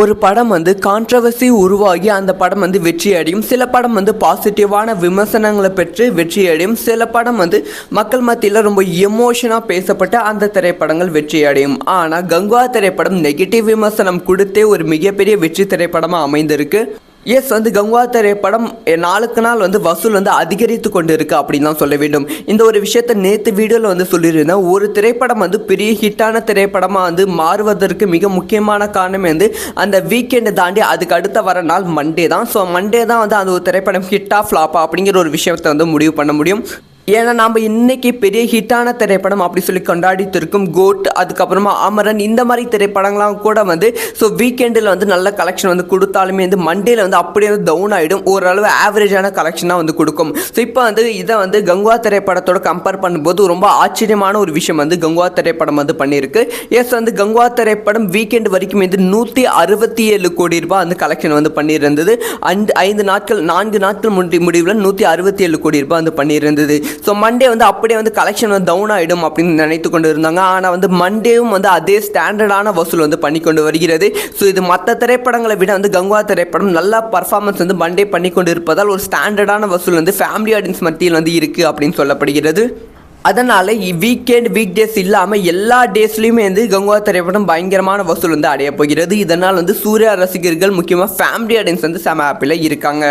ஒரு படம் வந்து கான்ட்ரவர்சி உருவாகி அந்த படம் வந்து வெற்றி அடையும் சில படம் வந்து பாசிட்டிவான விமர்சனங்களை பெற்று வெற்றி அடையும் சில படம் வந்து மக்கள் மத்தியில் ரொம்ப எமோஷனாக பேசப்பட்டு அந்த திரைப்படங்கள் வெற்றி அடையும் ஆனால் கங்குவா திரைப்படம் நெகட்டிவ் விமர்சனம் கொடுத்தே ஒரு மிகப்பெரிய வெற்றி திரைப்படமாக அமைந்திருக்கு. எஸ் வந்து கங்குவா திரைப்படம் நாளுக்கு நாள் வந்து வசூல் வந்து அதிகரித்து கொண்டு இருக்குது அப்படின்னு தான் சொல்ல வேண்டும். இந்த ஒரு விஷயத்தை நேற்று வீடியோவில் வந்து சொல்லியிருந்தேன். ஒரு திரைப்படம் வந்து பெரிய ஹிட்டான திரைப்படமாக வந்து மாறுவதற்கு மிக முக்கியமான காரணம் வந்து அந்த வீக்கெண்டை தாண்டி அதுக்கு அடுத்த வர நாள் மண்டே தான். ஸோ மண்டே தான் வந்து அந்த ஒரு திரைப்படம் ஹிட்டா ஃப்ளாப்பா அப்படிங்கிற ஒரு விஷயத்தை வந்து முடிவு பண்ண முடியும். ஏன்னா நம்ம இன்னைக்கு பெரிய ஹிட்டான திரைப்படம் அப்படி சொல்லி கொண்டாடிட்டு இருக்கும் கோட் அதுக்கப்புறமா அமரன் இந்த மாதிரி திரைப்படங்கள்லாம் கூட வந்து ஸோ வீக்கெண்டில் வந்து நல்ல கலெக்ஷன் வந்து கொடுத்தாலுமே வந்து மண்டேல வந்து அப்படியே வந்து டவுன் ஆகிடும் ஓரளவு ஆவரேஜான கலெக்ஷனாக வந்து கொடுக்கும். ஸோ இப்போ வந்து இதை வந்து கங்குவா திரைப்படத்தோட கம்பேர் பண்ணும்போது ரொம்ப ஆச்சரியமான ஒரு விஷயம் வந்து கங்குவா திரைப்படம் வந்து பண்ணியிருக்கு. எஸ் வந்து கங்குவா திரைப்படம் வீக்கெண்ட் வரைக்கும் வந்து நூற்றி அறுபத்தி ஏழு கோடி ரூபாய் வந்து கலெக்ஷன் வந்து பண்ணியிருந்தது. அண்ட் ஐந்து நாட்கள் நான்கு நாட்கள் முடி முடிவில் நூற்றி அறுபத்தி ஏழு கோடி ரூபாய் வந்து பண்ணியிருந்தது. ஸோ மண்டே வந்து அப்படியே வந்து கலெக்ஷன் வந்து டவுன் ஆகிடும் அப்படின்னு நினைத்து கொண்டு இருந்தாங்க ஆனால் வந்து மண்டேவும் வந்து அதே ஸ்டாண்டர்டான வசூல் வந்து பண்ணிக்கொண்டு வருகிறது. ஸோ இது மற்ற திரைப்படங்களை விட வந்து கங்குவா திரைப்படம் நல்லா பர்ஃபார்மன்ஸ் வந்து மண்டே பண்ணி கொண்டு இருப்பதால் ஒரு ஸ்டாண்டர்டான வசூல் வந்து ஃபேமிலி ஆடியன்ஸ் மத்தியில் வந்து இருக்குது அப்படின்னு சொல்லப்படுகிறது. அதனால் வீக்கெண்ட் வீக் டேஸ் இல்லாமல் எல்லா டேஸ்லையுமே வந்து கங்குவா திரைப்படம் பயங்கரமான வசூல் வந்து அடைய போகிறது. இதனால் வந்து சூர்யா ரசிகர்கள் முக்கியமாக ஃபேமிலி ஆடியன்ஸ் வந்து செம ஹாப்பியில் இருக்காங்க.